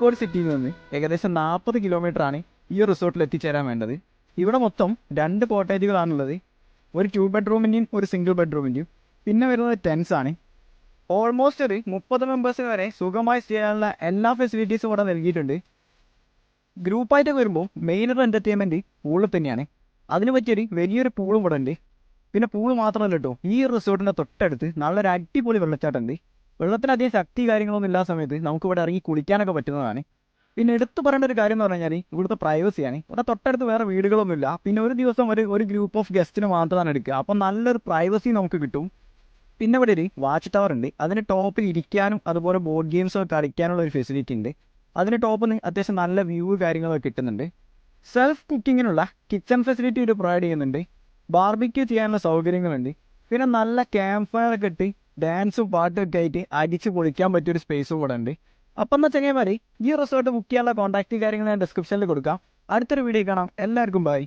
കോഴിക്കോട് സിറ്റിയിൽ നിന്ന് ഏകദേശം നാൽപ്പത് കിലോമീറ്റർ ആണ് ഈ റിസോർട്ടിൽ എത്തിച്ചേരാൻ വേണ്ടത്. ഇവിടെ മൊത്തം രണ്ട് കോട്ടേജുകളാണുള്ളത് ഒരു ടു ബെഡ്റൂമിന്റെയും ഒരു സിംഗിൾ ബെഡ്റൂമിന്റെയും പിന്നെ വരുന്നത് ടെൻസ് ആണ്. ഓൾമോസ്റ്റ് ഒരു മുപ്പത് മെമ്പേഴ്സിന് വരെ സുഖമായി സ്റ്റേ ചെയ്യാനുള്ള എല്ലാ ഫെസിലിറ്റീസും ഇവിടെ നൽകിയിട്ടുണ്ട്. ഗ്രൂപ്പായിട്ട് വരുമ്പോൾ മെയിൻ ഒരു എന്റർടൈൻമെന്റ് പൂളിൽ തന്നെയാണ്. അതിന് പറ്റിയൊരു വലിയൊരു പൂളും ഇവിടെ ഉണ്ട് പിന്നെ പൂൾ മാത്രമല്ല കേട്ടോ ഈ റിസോർട്ടിന്റെ തൊട്ടടുത്ത് നല്ലൊരു അടിപൊളി വെള്ളച്ചാട്ടമുണ്ട്. വെള്ളത്തിന് അധികം ശക്തി കാര്യങ്ങളൊന്നും ഇല്ലാത്ത സമയത്ത് നമുക്ക് ഇവിടെ ഇറങ്ങി കുളിക്കാനൊക്കെ പറ്റുന്നതാണ്. പിന്നെ എടുത്തു പറയേണ്ട ഒരു കാര്യം എന്ന് പറഞ്ഞു കഴിഞ്ഞാൽ ഇവിടുത്തെ പ്രൈവസിയാണ് ഇവിടെ തൊട്ടടുത്ത് വേറെ വീടുകളൊന്നുമില്ല. പിന്നെ ഒരു ദിവസം ഒരു ഒരു ഗ്രൂപ്പ് ഓഫ് ഗസ്റ്റിന് മാത്രമാണ് എടുക്കുക. അപ്പം നല്ലൊരു പ്രൈവസി നമുക്ക് കിട്ടും. പിന്നെ ഇവിടെ ഒരു വാച്ച് ടവർ ഉണ്ട്. അതിന് ടോപ്പിൽ ഇരിക്കാനും അതുപോലെ ബോർഡ് ഗെയിംസൊക്കെ കളിക്കാനുള്ള ഒരു ഫെസിലിറ്റി ഉണ്ട്. അതിന് ടോപ്പിൽ നിന്ന് അത്യാവശ്യം നല്ല വ്യൂ കാര്യങ്ങളൊക്കെ കിട്ടുന്നുണ്ട്. സെൽഫ് കുക്കിങ്ങിനുള്ള കിച്ചൺ ഫെസിലിറ്റി ഒരു പ്രൊവൈഡ് ചെയ്യുന്നുണ്ട്. ബാർബിക്യൂ ചെയ്യാനുള്ള സൗകര്യങ്ങളുണ്ട്. പിന്നെ നല്ല ക്യാമ്പ് ഫയർ ഒക്കെ ഇട്ട് ഡാൻസും പാട്ടും ഒക്കെ ആയിട്ട് അടിച്ച് പൊളിക്കാൻ പറ്റിയൊരു സ്പേസും കൂടെ ഉണ്ട്. അപ്പം എന്നാ ചങ്ങന്മാരെ ഈ റിസോർട്ട് ബുക്ക് ചെയ്യാനുള്ള കോൺടാക്റ്റ് കാര്യങ്ങൾ ഞാൻ ഡിസ്ക്രിപ്ഷനിൽ കൊടുക്കാം. അടുത്തൊരു വീഡിയോ കാണാം. എല്ലാവർക്കും ബൈ